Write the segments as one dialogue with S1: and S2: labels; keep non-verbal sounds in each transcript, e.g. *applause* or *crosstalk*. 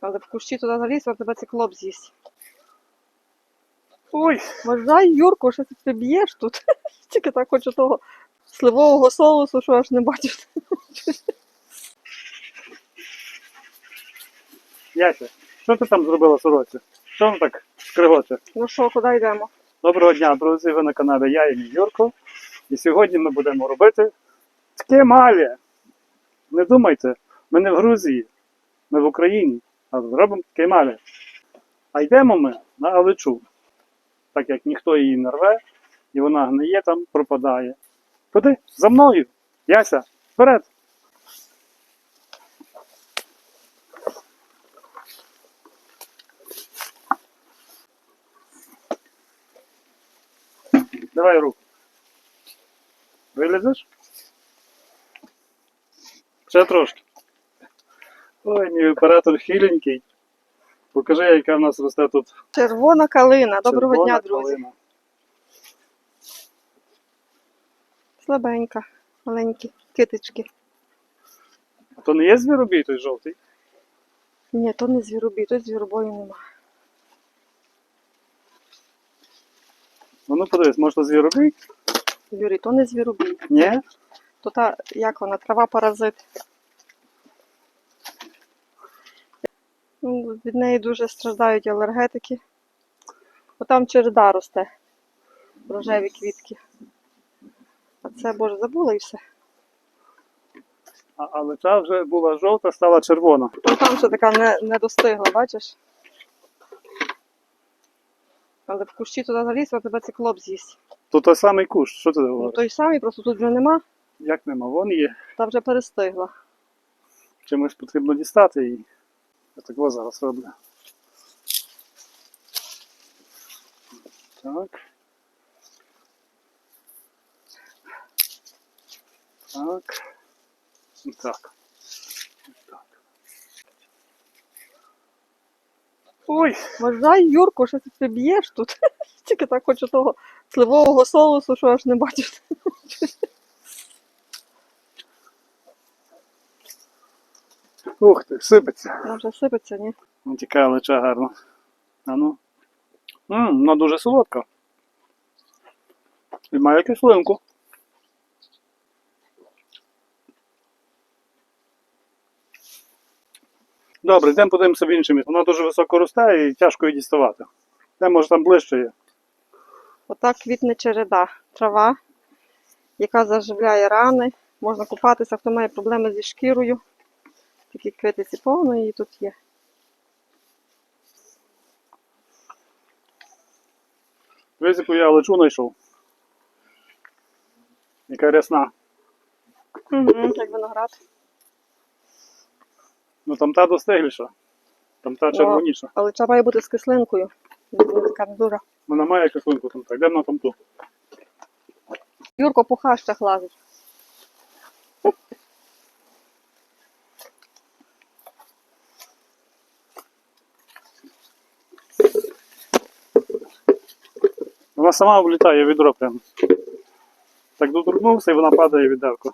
S1: Але в кущі туди заліз, а тебе циклоп з'їсть.
S2: Ой,
S1: Вважай, Юрко, що ти ти б'єш тут. *laughs* Тільки так хочу того сливового соусу, що аж не бачиш.
S2: Яся, що ти там зробила сороці? Що воно так скригоче?
S1: Ну що, куди йдемо?
S2: Доброго дня, друзі! Ви на каналі Я і мій Юрко. І сьогодні ми будемо робити таке малі. Не думайте, ми не в Грузії, ми в Україні, а зробимо таке малі. А йдемо ми на Аличу, так як ніхто її не рве, і вона гниє там, пропадає. Куди? За мною! Яся, вперед! Давай руку. Вилізеш? Ще трошки. Ой, мій оператор хиленький. Покажи, яка в нас росте тут.
S1: Червона калина. Доброго
S2: червона
S1: дня, друзі.
S2: калина.
S1: Слабенька, маленькі китички.
S2: А то не є звіробій той жовтий?
S1: Ні, то не звіробій, тут звіробою нема.
S2: Ну, ну подивись, може то звіробій?
S1: Юрій, то не звіробій.
S2: Ні?
S1: То та, як вона, трава паразит. Ну, від неї дуже страждають алергетики. Бо там череда росте. Рожеві квітки. А це, боже, забула і все.
S2: А, але ця вже була жовта, стала червона.
S1: Ну там ще така не, не достигла, бачиш? Але в кущі туди заліз, а тебе циклоп з'їсть.
S2: То той самий кущ, що ти
S1: Ну той самий, просто тут вже нема,
S2: Як нема? Вон є.
S1: та вже перестигла.
S2: Чимось потрібно дістати її. Я так зараз роблю. Так. Так. І так. Так. Ой,
S1: Вважай, Юрко, що ти ти б'єш тут. *laughs* Тільки так хочу того сливового соусу, що аж не бачиш.
S2: Ух ти, сипеться.
S1: Вона вже сипеться, ні?
S2: Ну, тікає лича гарно. А ну. Вона дуже солодка. І має кислинку. Добре, йдемо подивимося в інше місце. Вона дуже високо росте і тяжко її діставати. Де може там ближче є.
S1: Отак квітне череда. Трава, яка заживляє рани. Можна купатися, хто має проблеми зі шкірою. Такі квітиці повно її тут є.
S2: Визику я лечу знайшов. Яка рясна.
S1: Угу, як виноград.
S2: Ну там та достигліша. Там та червоніша.
S1: Але це має бути з кислинкою. Така дура.
S2: Вона має кислинку там так. Де вона там ту?
S1: Юрко по хащах лазить.
S2: Вона сама влітає відро прямо. Так доторкнувся і вона падає в відерко.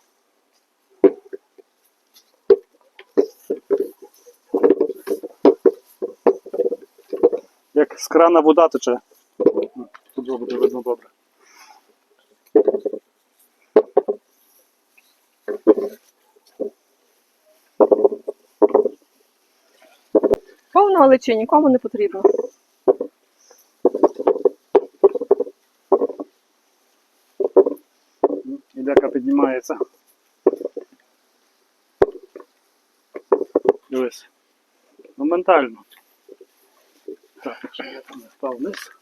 S2: Як з крана вода тече. Тут буде видно добре.
S1: Повно галичі нікому не потрібно.
S2: Дивись. Моментально. Так, якщо я там не впав вниз.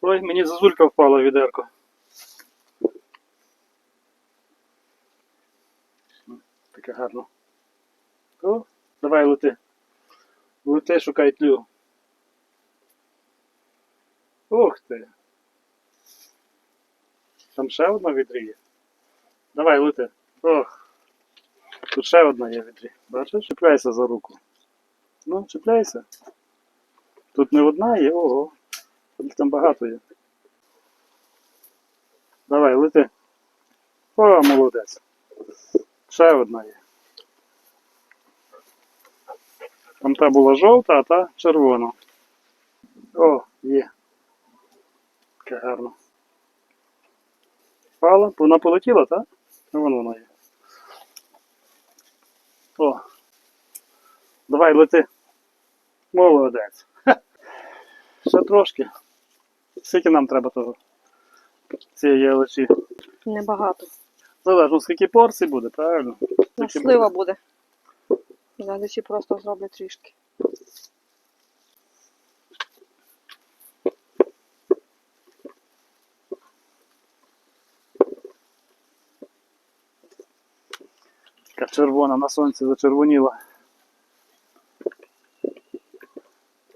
S2: Ой, мені зазулька впала в відерко. Таке гарно. О, давай лети. Лети, шукай тлю. Ух ти. Там ще одна відрі є. Давай, лети. Ох. Тут ще одна є відрі. Бачиш? Чіпляйся за руку. Ну, чіпляйся. Тут не одна є, ого. Їх там багато є. Давай, лети. О, молодець. Ще одна є. Там та була жовта, а та червона. О, є. Яке гарно. Пала, вона полетіла, так? Ну, вон вона є. О. Давай лети. Молодець. Ха. Ще трошки. Скільки нам треба того? Цієї лечі.
S1: Небагато.
S2: Залежно, скільки порцій буде, правильно?
S1: На
S2: Скільки
S1: слива
S2: буде.
S1: буде. Глядачі просто зроблять трішки.
S2: Така червона на сонці зачервоніла.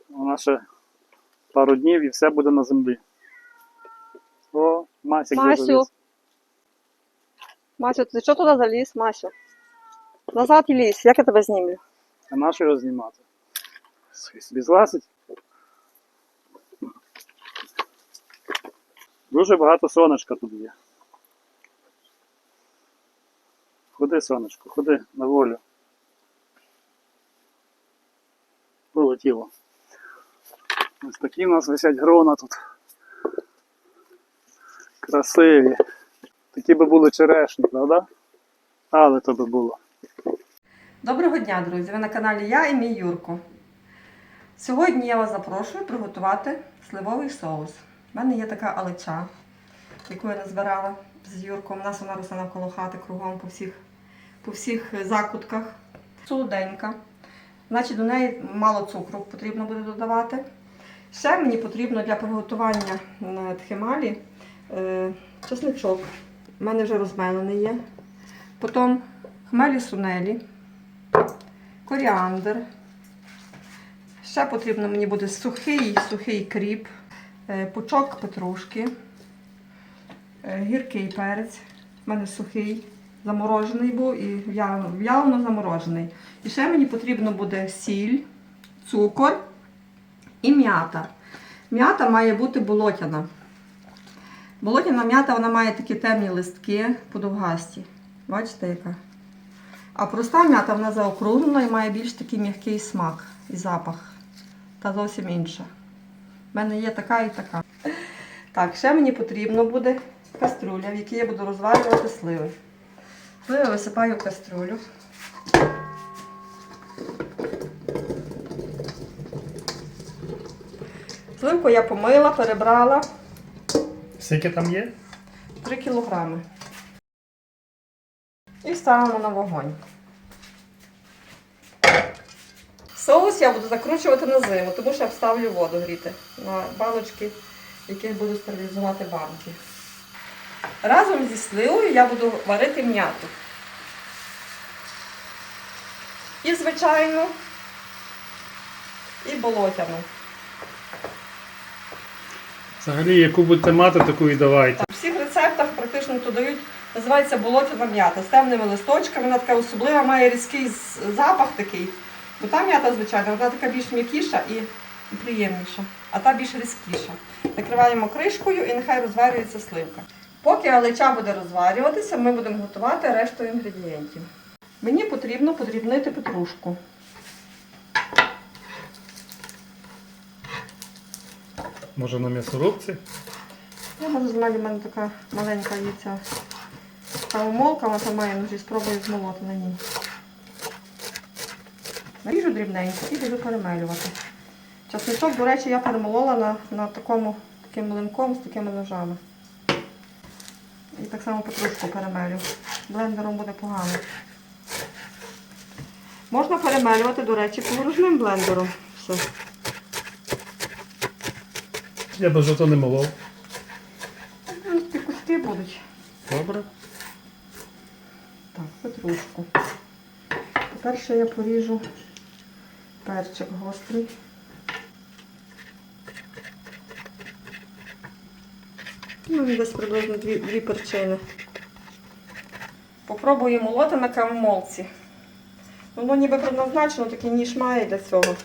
S2: Вона ще пару днів і все буде на землі. О, Масік
S1: Масю.
S2: заліз.
S1: Масю, ти що туди заліз, Масю? Назад і лізь, як я тебе знімлю?
S2: А на що його знімати? Хай Собі злазить. Дуже багато сонечка тут є. Ходи, сонечко, ходи на волю. Полетіло. Ось такі в нас висять грона тут. Красиві. Такі би були черешні, правда? Але то би було.
S1: Доброго дня, друзі! Ви на каналі Я і мій Юрко. Сьогодні я вас запрошую приготувати сливовий соус. У мене є така алеча, яку я назбирала з Юрком. У нас вона росте навколо хати кругом по всіх, по всіх закутках. Солоденька. Значить, до неї мало цукру потрібно буде додавати. Ще мені потрібно для приготування на тхемалі е, чесничок. У мене вже розмелений є. Потім хмелі сунелі коріандр. Ще потрібно мені буде сухий, сухий кріп, е, пучок петрушки, е, гіркий перець. У мене сухий, заморожений був і в'ялено, заморожений. І ще мені потрібно буде сіль, цукор і м'ята. М'ята має бути болотяна. Болотяна м'ята вона має такі темні листки подовгасті. Бачите, яка? А проста м'ята вона заокруглена і має більш такий м'який смак і запах. Та зовсім інша. У мене є така і така. Так, ще мені потрібно буде каструля, в якій я буду розварювати сливи. Сливи висипаю в каструлю. Сливку я помила, перебрала
S2: Скільки там є?
S1: 3 кілограми. І ставимо на вогонь. Соус я буду закручувати на зиму, тому що я вставлю воду гріти на баночки, в яких буду стерилізувати банки. Разом зі сливою я буду варити м'яту. І звичайну, і болотяну.
S2: Взагалі, яку будете мати, таку і давайте.
S1: У всіх рецептах практично додають, називається болотяна м'ята з темними листочками. Вона така особлива, має різкий запах такий. Бо та м'ята, звичайно, вона така більш м'якіша і, приємніша, а та більш різкіша. Накриваємо кришкою і нехай розварюється сливка. Поки алеча буде розварюватися, ми будемо готувати решту інгредієнтів. Мені потрібно подрібнити петрушку.
S2: Може на м'ясорубці?
S1: Я можу знати, в мене така маленька є ця кавомолка, вона там має ножі, спробую змолоти на ній. Наріжу дрібненько і буду перемелювати. Часничок, до речі, я перемолола на, на такому таким млинком з такими ножами. І так само петрушку перемелю. Блендером буде погано. Можна перемелювати, до речі, поворожним блендером. Все.
S2: Я би зато не молов.
S1: Ну, Такі куски будуть.
S2: Добре.
S1: Так, петрушку. Тепер ще я поріжу перчик гострий. Ну, десь приблизно дві, дві перчини. Попробую молоти на кавомолці. Воно ніби предназначено, такий ніж має для цього.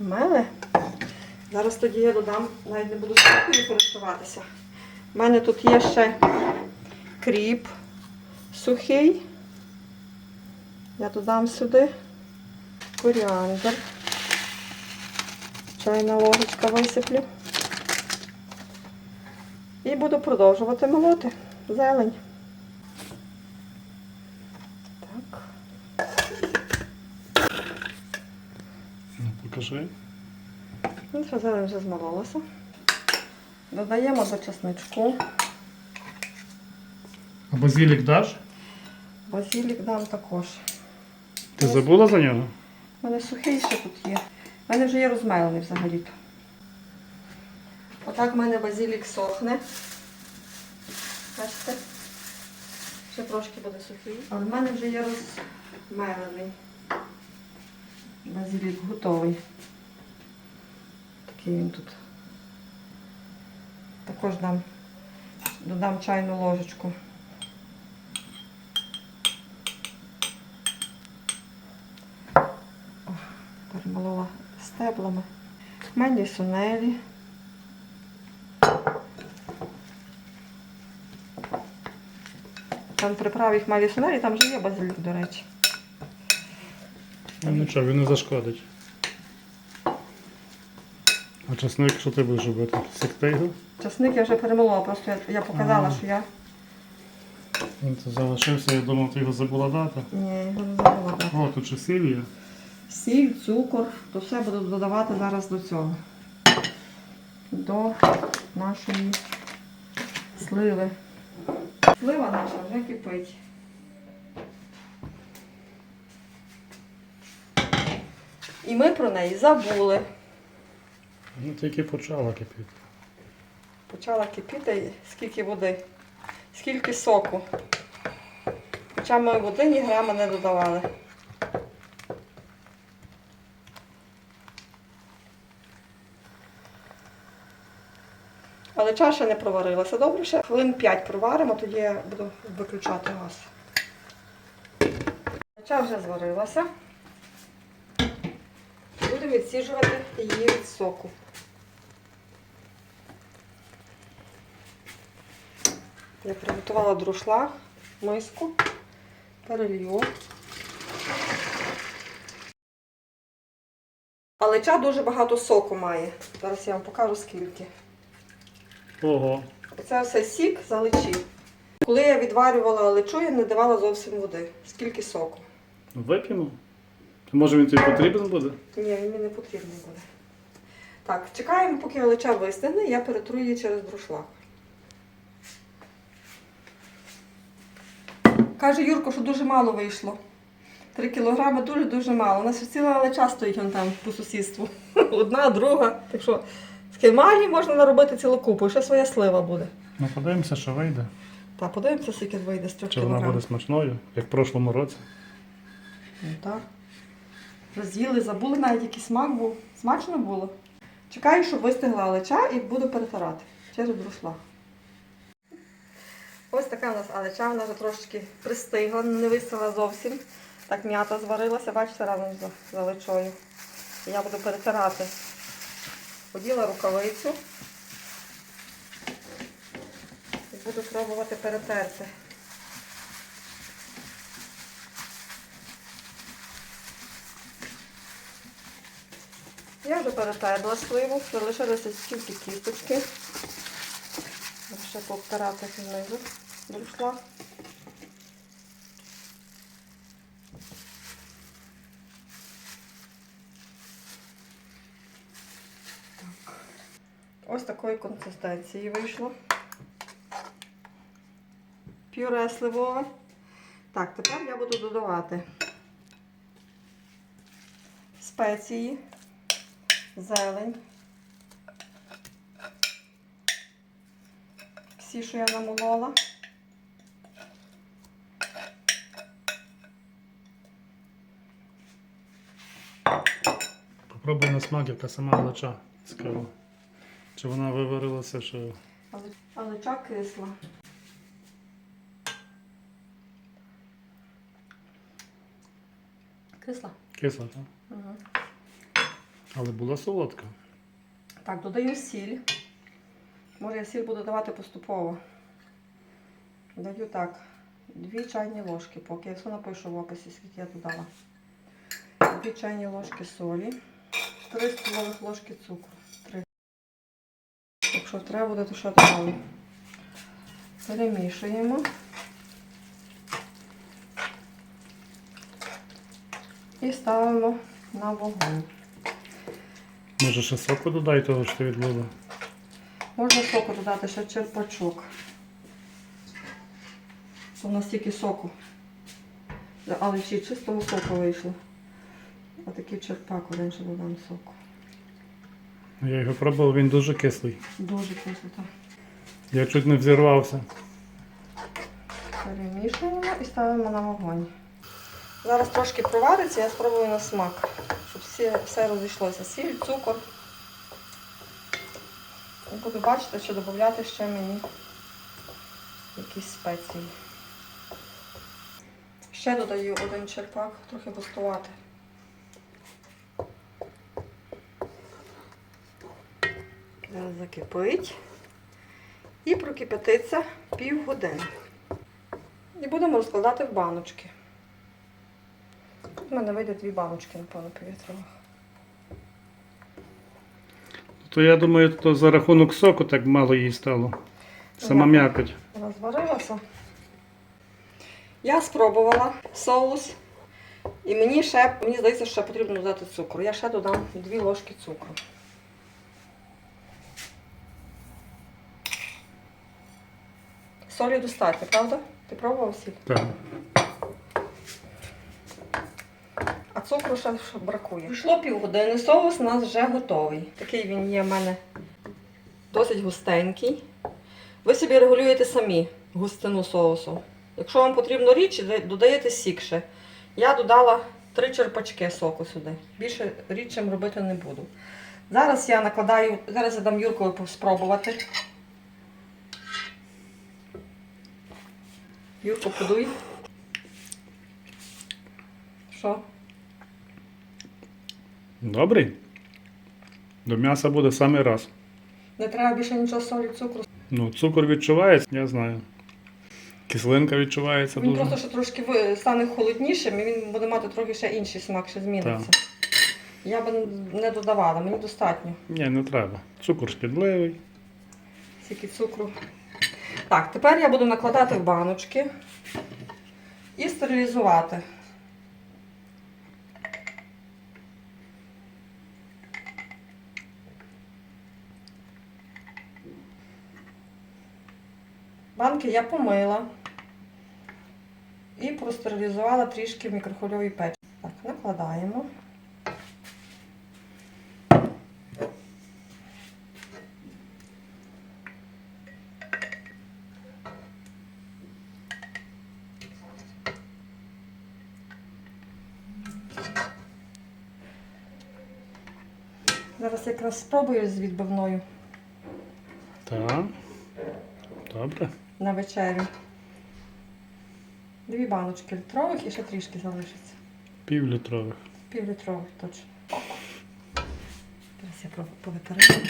S1: Мели. Зараз тоді я додам, навіть не буду спокою користуватися. У мене тут є ще кріп сухий. Я додам сюди коріандр. Чайна ложечка висиплю. І буду продовжувати молоти зелень. Так.
S2: Ну, покажи.
S1: Ну, що зелень вже змололася. Додаємо до чесничку.
S2: А базилік даш?
S1: Базилік дам також.
S2: Ти забула за нього?
S1: У мене сухий ще тут є. У мене вже є розмелений взагалі-то. Отак в мене базилік сохне. Бачите? Ще трошки буде сухий. Але в мене вже є розмелений. Базилік готовий. Такий він тут. Також дам, додам чайну ложечку. перемолола стеблами. Мені сунелі. Там приправ їх малі сунелі, там вже є базилік, до речі.
S2: Ну нічого, він не зашкодить. А часник, що ти будеш робити? Його?
S1: Часник я вже перемолола, просто я, я показала,
S2: Ага.
S1: що я
S2: Він тут залишився, я думав, ти його забула дати.
S1: ні, його не забула дати.
S2: О, тут ще сіль є.
S1: Сіль, цукор, то все буду додавати зараз до цього. До нашої сливи. Слива наша вже кипить. І ми про неї забули.
S2: Ну, тільки почала кипіти.
S1: Почала кипіти, скільки води, скільки соку. Хоча ми води ні грама не додавали. Але чаша не проварилася. Добре, ще хвилин 5 проваримо, тоді я буду виключати газ. Чаша вже зварилася. Будемо відсіжувати її від соку. Я приготувала друшлаг, миску, перелью. Алеча дуже багато соку має. Зараз я вам покажу скільки.
S2: Ого.
S1: Це все сік з. Коли я відварювала алечу, я не давала зовсім води. Скільки соку.
S2: Вип'ємо. Може він тобі потрібен буде?
S1: Ні, він мені не потрібний буде. Так, чекаємо, поки алеча вистигне, я перетру її через друшлаг. Каже Юрко, що дуже мало вийшло. Три кілограми дуже-дуже мало. У нас ціла алеча стоїть вон там по сусідству. *laughs* Одна, друга. Так що з кемалі можна наробити цілу купу, і ще своя слива буде.
S2: Ну подивимося, що вийде.
S1: Та подивимося, скільки вийде з трьох
S2: Чи вона
S1: кілограм.
S2: буде смачною, як в прошлому році.
S1: Ну так. Роз'їли, забули навіть який смак був. Смачно було. Чекаю, щоб вистигла алеча і буду перетирати через друшлаг. Ось така у нас алеча, вона вже трошечки пристигла, не вистигла зовсім. Так м'ята зварилася, бачите, разом з алечою. Я буду перетирати. Поділа рукавицю. І буду пробувати перетерти. Я вже перетерла сливу, залишилися тільки кісточки. Ще повтирати знизу друшла. Так. Ось такої консистенції вийшло. Пюре сливове. Так, тепер я буду додавати спеції зелень. Всі, що я намолола.
S2: Попробуй на смак, яка сама лача. Цікаво. Чи вона виварилася, що.
S1: Але, але ча кисла. Кисла.
S2: Кисла, так?
S1: Угу.
S2: Але була солодка.
S1: Так, додаю сіль. Може, я сіль буду давати поступово. Даю так, дві чайні ложки, поки я все напишу в описі, скільки я додала. Дві чайні ложки солі, три столових ложки цукру. Якщо треба буде, то ще додам. Перемішуємо. І ставимо на вогонь.
S2: Може ще соку додай того, що ти відлила.
S1: Можна соку додати ще черпачок. У нас тільки соку. Але ще чистого соку вийшло. А такий черпак один ще додам соку.
S2: Я його пробував, він дуже кислий.
S1: Дуже кислота.
S2: Я чуть не взірвався.
S1: Перемішуємо і ставимо на вогонь. Зараз трошки провариться, я спробую на смак, щоб всі, все розійшлося. Сіль, цукор. Буду бачити, чи додати ще мені якісь спеції. Ще додаю один черпак, трохи густувати. Закипить і прокипятиться півгодини. І будемо розкладати в баночки. У мене вийде дві баночки, напевно, повітряних.
S2: То я думаю, то за рахунок соку так мало їй стало. Сама м'якоть.
S1: Вона зварилася. Я спробувала соус. І мені ще, мені здається, що ще потрібно додати цукру. Я ще додам дві ложки цукру. Солі достатньо, правда? Ти пробував сіль?
S2: Так.
S1: А цукру ще ще бракує. Пройшло півгодини, соус у нас вже готовий. Такий він є в мене досить густенький. Ви собі регулюєте самі густину соусу. Якщо вам потрібно дода- додаєте сік ще. Я додала три черпачки соку сюди. Більше рідшим робити не буду. Зараз я накладаю, зараз я дам Юркові спробувати. Юрко, подуй. Що?
S2: Добрий. До м'яса буде самий раз.
S1: Не треба більше нічого солі, цукру.
S2: Ну, цукор відчувається, я знаю. Кислинка відчувається
S1: Він
S2: дуже.
S1: просто ще трошки стане холоднішим і він буде мати трохи ще інший смак, ще зміниться. Я би не додавала, мені достатньо.
S2: Ні, не треба. Цукор шкідливий.
S1: Скільки цукру. Так, тепер я буду накладати в баночки і стерилізувати. Банки я помила і простерилізувала трішки в мікрохвильовій печі. Так, накладаємо. Зараз якраз спробую з відбивною
S2: Так. Добре.
S1: на вечерю. Дві баночки літрових і ще трішки залишиться.
S2: Півлітрових.
S1: Півлітрових точно. Зараз я про- повитираю.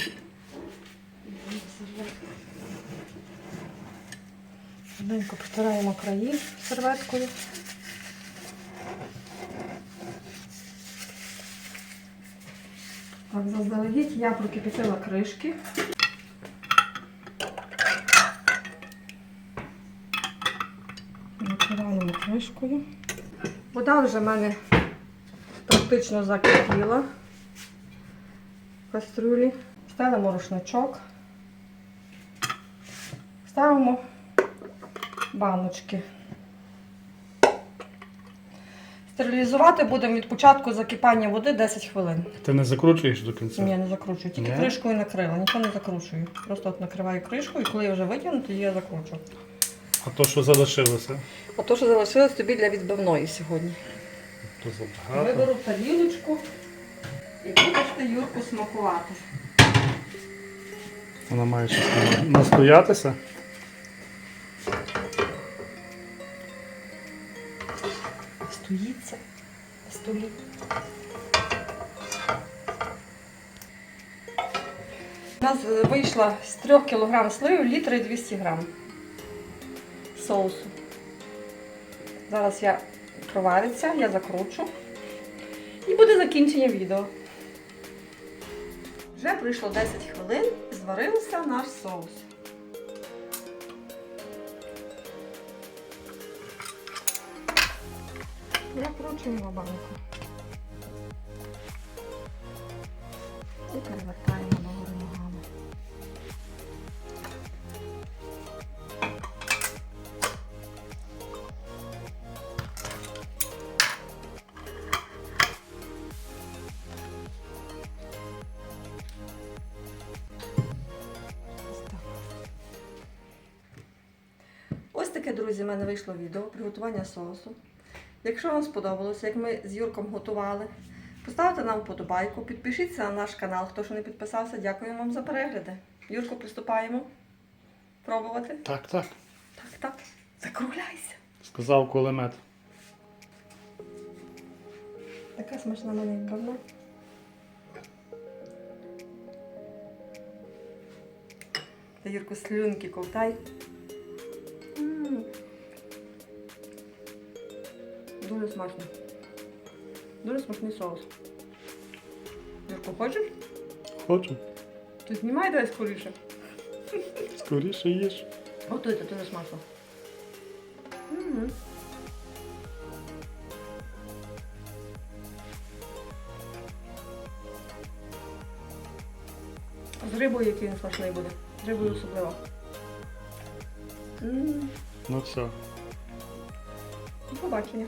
S1: Швиденько протираємо краї серветкою. Так, заздалегідь я прокипятила кришки. Накриваємо кришкою. Вода вже в мене практично закипіла в кастрюлі. Ставимо рушничок. Ставимо баночки. Стерилізувати будемо від початку закипання води 10 хвилин.
S2: Ти не закручуєш до кінця?
S1: Ні, не закручую. Тільки
S2: Ні?
S1: кришкою накрила, нічого не закручую. Просто от накриваю кришку і коли я вже витягну, тоді я закручу.
S2: А то, що залишилося,
S1: А то, що залишилось тобі для відбивної сьогодні.
S2: то забагато.
S1: Виберу тарілочку і будеш ти Юрку смакувати.
S2: Вона має щось настоятися.
S1: Стоїться на столі. У нас е, вийшло з 3 кг сливи літр і 200 грам соусу. Зараз я провариться, я закручу. І буде закінчення відео. Вже пройшло 10 хвилин зварився наш соус. Закручуємо банку. І перевертаємо догори ногами. Ось таке, друзі, в мене вийшло відео приготування соусу. Якщо вам сподобалося, як ми з Юрком готували, поставте нам вподобайку, підпишіться на наш канал, хто ще не підписався. Дякую вам за перегляди. Юрко, приступаємо. Пробувати.
S2: Так, так.
S1: Так, так. Закругляйся.
S2: Сказав кулемет.
S1: Така смачна маленька, ну. Та Юрку слюнки ковтай. Дуже смачно. Дуже смачний соус. Юрку, хочеш?
S2: Хочу.
S1: Ти знімай дай скоріше.
S2: Скоріше їж.
S1: Готуйте, дуже смачно. Мгм. З рибою який він смачний буде. З рибою особливо. М,
S2: Ну все.
S1: До побачення.